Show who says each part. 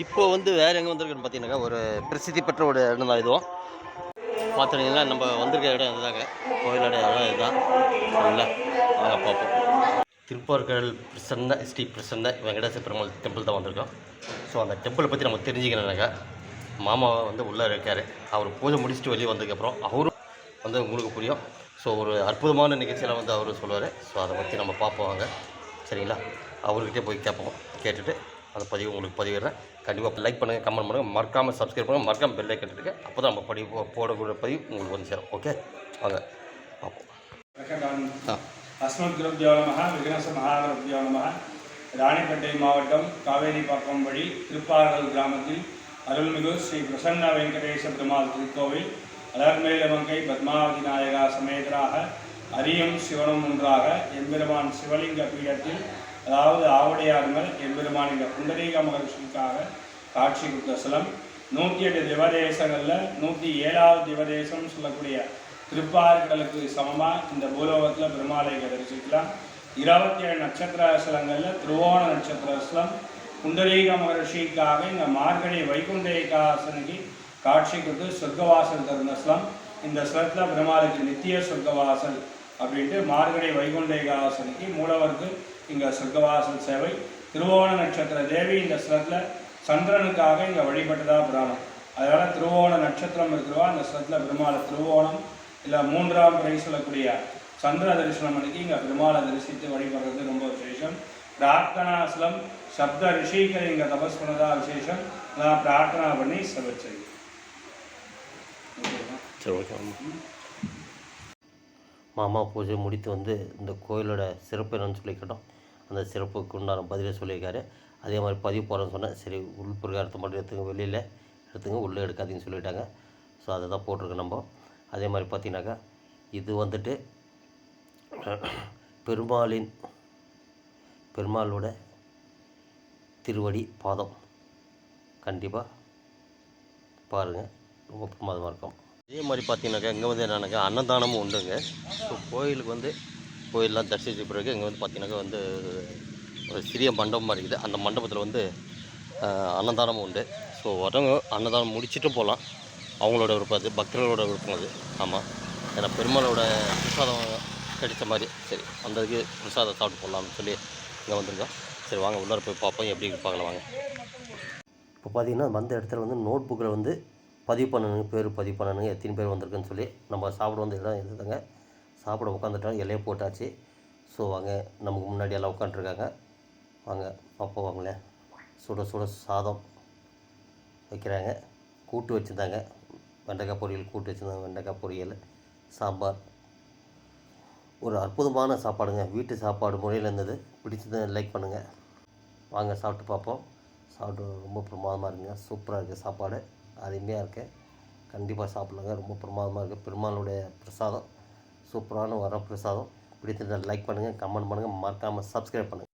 Speaker 1: இப்போ வந்து வேறு எங்கே வந்திருக்குன்னு பார்த்தீங்கன்னாக்கா ஒரு பிரசித்தி பெற்ற ஒரு இடம் தான் இதுவும். பார்த்துட்டீங்கன்னா நம்ம வந்திருக்க இடம் இதுதாங்க. கோயிலோட இடம் இதுதான். சரிங்களா? வாங்க பார்ப்போம். திருப்பார்கடல் பிரசன்ன ஸ்ரீ பிரசன்ன வெங்கடேச பெருமாள் டெம்பிள் தான் வந்திருக்கோம். ஸோ அந்த டெம்பிளை பற்றி நம்ம தெரிஞ்சுக்கணுன்னாக்கா மாமா வந்து உள்ளே இருக்கார். அவர் பூஜை முடிச்சுட்டு வெளியே வந்ததுக்கப்புறம் அவரும் வந்து உங்களுக்கு புரியும். ஸோ ஒரு அற்புதமான நிகழ்ச்சியில் வந்து அவர் சொல்லுவார். ஸோ அதை பற்றி நம்ம பார்ப்போம் சரிங்களா? அவர்கிட்டே போய் கேட்போம். கேட்டுட்டு அந்த பதிவு உங்களுக்கு பதிவிடுறேன். கண்டிப்பாக லைக் பண்ணுங்கள் கமெண்ட் பண்ணுங்கள் மறக்காமல் சப்ஸ்கிரைப் பண்ணுங்கள் மறக்காமல் பெல்லை கேட்டுட்டு அப்போ தான் நம்ம பதிவு போடக்கூடிய பதிவு உங்களுக்கு வந்து சேரும். ஓகே வாங்க. பார்ப்போம். ஆ.
Speaker 2: அஸ்மத்குருப்யோ நம விக்னச மகாகுருப்யோ நம ராணிப்பேட்டை மாவட்டம் காவேரிப்பாக்கம் வழி திருப்பாரல் கிராமத்தில் அருள்மிகு ஸ்ரீ பிரசன்ன வெங்கடேச பெருமாள் திருக்கோவில் அலர்மேலமங்கை பத்மாவதி நாயகா சமேதராக அரியும் சிவனும் ஒன்றாக எம்பெருமான் சிவலிங்க பீடத்தில் அதாவது ஆவுடையார்கள் எம்பெருமான் இந்த புண்டரீக மகர்ஷிக்காக காட்சி கொடுத்த ஸ்தலம் நூற்றி எட்டு திவதேசங்களில் நூற்றி ஏழாவது திவதேசம் சொல்லக்கூடிய திருப்பார்கடலுக்கு சமமாக இந்த பூலோகத்தில் பெருமாளையை தரிசிக்கலாம். இருபத்தி ஏழு நட்சத்திர ஸ்தலங்களில் திருவோண நட்சத்திர ஸ்தலம் புண்டரீக மகர்ஷிக்காக இந்த மார்கழி வைகுண்ட ஏகாசனுக்கு காட்சி கொடுத்து சொர்க்கவாசல் தருந்த ஸ்தலம் இந்த ஸ்தலத்தில் பெருமாளுக்கு நித்திய சொர்க்கவாசல் அப்படின்ட்டு மார்கழி வைகுண்ட ஏகாசனைக்கு மூலவருக்கு இங்கே சொர்க்கவாசல் சேவை. திருவோண நட்சத்திர தேவி இந்த ஸ்தலத்தில் சந்திரனுக்காக இங்கே வழிபட்டதா புராணம். அதனால் திருவோண நட்சத்திரம் இருக்கிறவா அந்த ஸ்தலத்தில் பெருமாளை திருவோணம் இல்லை மூன்றாம் பிறை சொல்லக்கூடிய சந்திர தரிசனம் அன்னைக்கு இங்கே பெருமாளை தரிசித்து வழிபடுறது ரொம்ப விசேஷம். பிரார்த்தனாஸ்லம் சப்த ரிஷிகளை இங்கே தபஸ் பண்ணதா விசேஷம். நான் பிரார்த்தனா பண்ணி செவச்சை
Speaker 1: சரி ஓகே மாமா பூஜை முடித்து வந்து இந்த கோயிலோட சிறப்பு என்னன்னு சொல்லிக்கிட்டோம் அந்த சிறப்புக்கு உண்டான பதிலை சொல்லியிருக்காரு. அதே மாதிரி பதிவு போகிறேன்னு சொன்னேன். சரி உள் பிரகாரத்தை மட்டும் எடுத்துங்க வெளியில் எடுத்துங்க உள்ளே எடுக்காதீங்கன்னு சொல்லிட்டாங்க. ஸோ அதை தான் போட்டிருக்கோம் நம்ம. அதே மாதிரி பார்த்தீங்கன்னாக்கா இது வந்துட்டு பெருமாளின் பெருமாளோட திருவடி பாதம். கண்டிப்பாக பாருங்கள் ரொம்ப பிரமாதமாக இருக்கும். அதே மாதிரி பார்த்தீங்கன்னாக்கா இங்கே வந்து என்னன்னாக்கா அன்னதானமும் உண்டுங்க. ஸோ கோயிலுக்கு வந்து கோயிலெலாம் தரிசித்த பிறகு இங்கே வந்து பார்த்தீங்கன்னாக்கா வந்து ஒரு சிறிய மண்டபமாக இருக்குது. அந்த மண்டபத்தில் வந்து அன்னதானமும் உண்டு. ஸோ வரவங்க அன்னதானம் முடிச்சுட்டு போகலாம். அவங்களோட விருப்பம் அது பக்தர்களோட விருப்பம் அது. ஆமாம் ஏன்னா பெருமாளோட பிரசாதம் கிடைச்ச மாதிரி சரி அந்த இதுக்கு பிரசாதம் சாப்பிட்டு போடலாம்னு சொல்லி இங்கே வந்திருக்கோம். சரி வாங்க உள்ளார போய் பார்ப்போம். எப்படி இருப்பாங்களா வாங்க. இப்போ பார்த்தீங்கன்னா வந்த இடத்துல வந்து நோட் புக்கில் வந்து பதிவு பண்ணணுங்க பேர் பதிவு பண்ணணுங்க எத்தனை பேர் வந்திருக்குன்னு சொல்லி நம்ம சாப்பிட வந்து இடம் இதுதாங்க சாப்பிட உட்காந்துட்டோம் இலையை போட்டாச்சு. ஸோ வாங்க நமக்கு முன்னாடி எல்லாம் உட்காந்துருக்காங்க வாங்க அப்போ வாங்களேன். சுட சுட சாதம் வைக்கிறாங்க. கூட்டு வச்சுருந்தாங்க. வெண்டைக்காய் பொரியல் கூட்டு வச்சுருந்தாங்க. வெண்டைக்காய் பொரியல் சாம்பார். ஒரு அற்புதமான சாப்பாடுங்க. வீட்டு சாப்பாடு முறையில் இருந்தது. பிடிச்சதை லைக் பண்ணுங்கள் வாங்க சாப்பிட்டு பார்ப்போம். சாப்பிட்டு ரொம்ப பிரமாதமாக இருக்குங்க. சூப்பராக இருக்குது சாப்பாடு. அருமையாக இருக்குது கண்டிப்பாக சாப்பிட்லாங்க ரொம்ப பிரமாதமாக இருக்குது பெருமாளுடைய பிரசாதம். சூப்பரான வர பிரசாதம் பிடித்திருந்தால் லைக் பண்ணுங்கள் கமெண்ட் பண்ணுங்கள் மறக்காமல் சப்ஸ்கிரைப் பண்ணுங்கள்